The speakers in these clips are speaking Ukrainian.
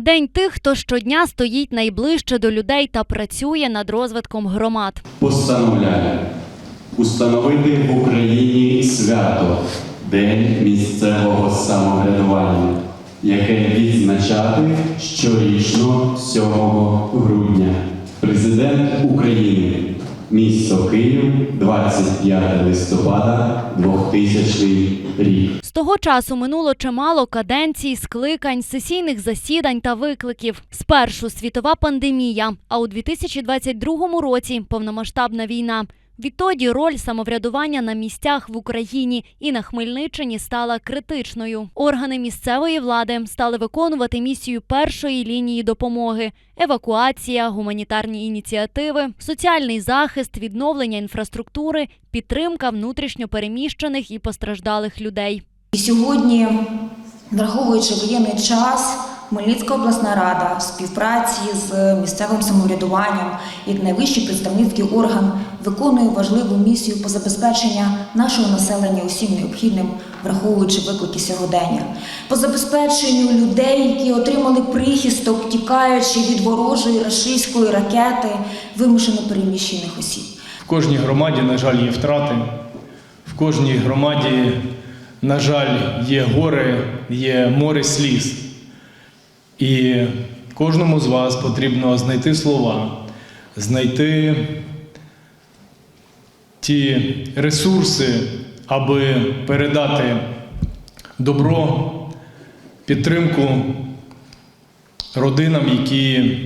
День тих, хто щодня стоїть найближче до людей та працює над розвитком громад. Постановляю установити в Україні свято День місцевого самоврядування, яке відзначати щорічно 7 грудня. Президент України, місто Київ, 25 листопада 2000 рік. З того часу минуло чимало каденцій, скликань, сесійних засідань та викликів. Спершу світова пандемія, а у 2022 році повномасштабна війна. Відтоді роль самоврядування на місцях в Україні і на Хмельниччині стала критичною. Органи місцевої влади стали виконувати місію першої лінії допомоги: евакуація, гуманітарні ініціативи, соціальний захист, відновлення інфраструктури, підтримка внутрішньо переміщених і постраждалих людей. І сьогодні, враховуючи воєнний час, Хмельницька обласна рада в співпраці з місцевим самоврядуванням, як найвищий представницький орган, виконує важливу місію по забезпеченню нашого населення усім необхідним, враховуючи виклики сьогодення, по забезпеченню людей, які отримали прихисток, тікаючи від ворожої рашистської ракети, вимушено переміщених осіб. В кожній громаді, на жаль, є втрати. В кожній громаді, на жаль, є гори, є море сліз. І кожному з вас потрібно знайти слова, знайти ті ресурси, аби передати добро, підтримку родинам, які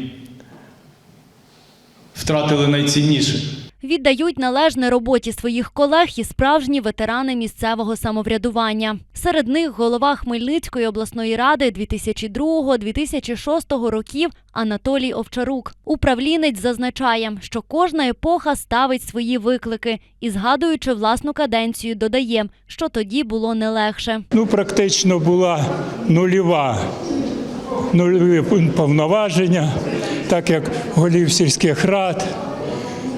втратили найцінніше. Віддають належне роботі своїх колег і справжні ветерани місцевого самоврядування. Серед них голова Хмельницької обласної ради 2002-2006 років Анатолій Овчарук. Управлінець зазначає, що кожна епоха ставить свої виклики і, згадуючи власну каденцію, додає, що тоді було не легше. ну, практично була нульова, нульові повноваження, так як голів сільських рад,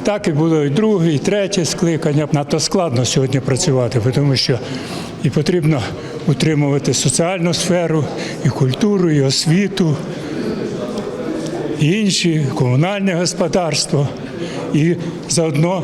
так і було і друге, і третє скликання. Надто складно сьогодні працювати, тому що і потрібно утримувати соціальну сферу, і культуру, і освіту, і інші, комунальне господарство, і заодно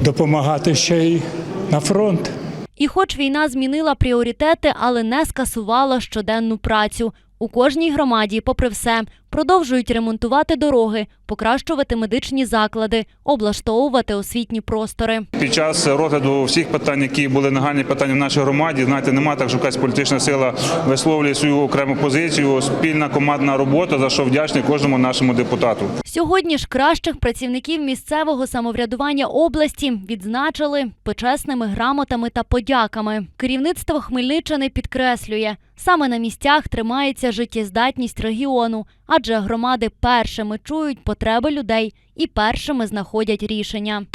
допомагати ще й на фронт. І хоч війна змінила пріоритети, але не скасувала щоденну працю. У кожній громаді, попри все, продовжують ремонтувати дороги, покращувати медичні заклади, облаштовувати освітні простори. Під час розгляду всіх питань, які були нагальні питання в нашій громаді, знаєте, немає так, що якась політична сила висловлює свою окрему позицію, спільна командна робота, за що вдячний кожному нашому депутату. Сьогодні ж кращих працівників місцевого самоврядування області відзначили почесними грамотами та подяками. Керівництво Хмельниччини підкреслює, саме на місцях тримається життєздатність регіону, адже громади першими чують потреби людей і першими знаходять рішення.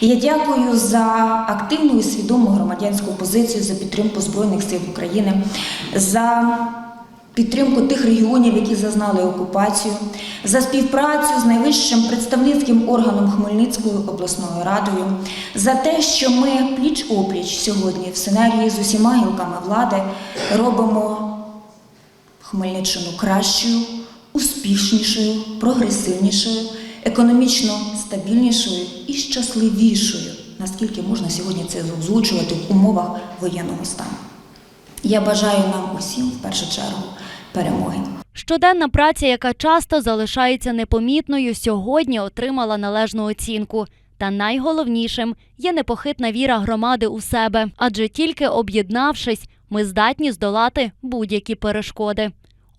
Я дякую за активну і свідому громадянську позицію, за підтримку Збройних сил України, за підтримку тих регіонів, які зазнали окупацію, за співпрацю з найвищим представницьким органом Хмельницькою обласною радою, за те, що ми пліч опліч сьогодні в синергії з усіма гілками влади робимо Хмельниччину кращою, успішнішою, прогресивнішою, економічно стабільнішою і щасливішою, наскільки можна сьогодні це озвучувати в умовах воєнного стану. Я бажаю нам усім в першу чергу перемоги. Щоденна праця, яка часто залишається непомітною, сьогодні отримала належну оцінку. Та найголовнішим є непохитна віра громади у себе, адже тільки об'єднавшись, ми здатні здолати будь-які перешкоди.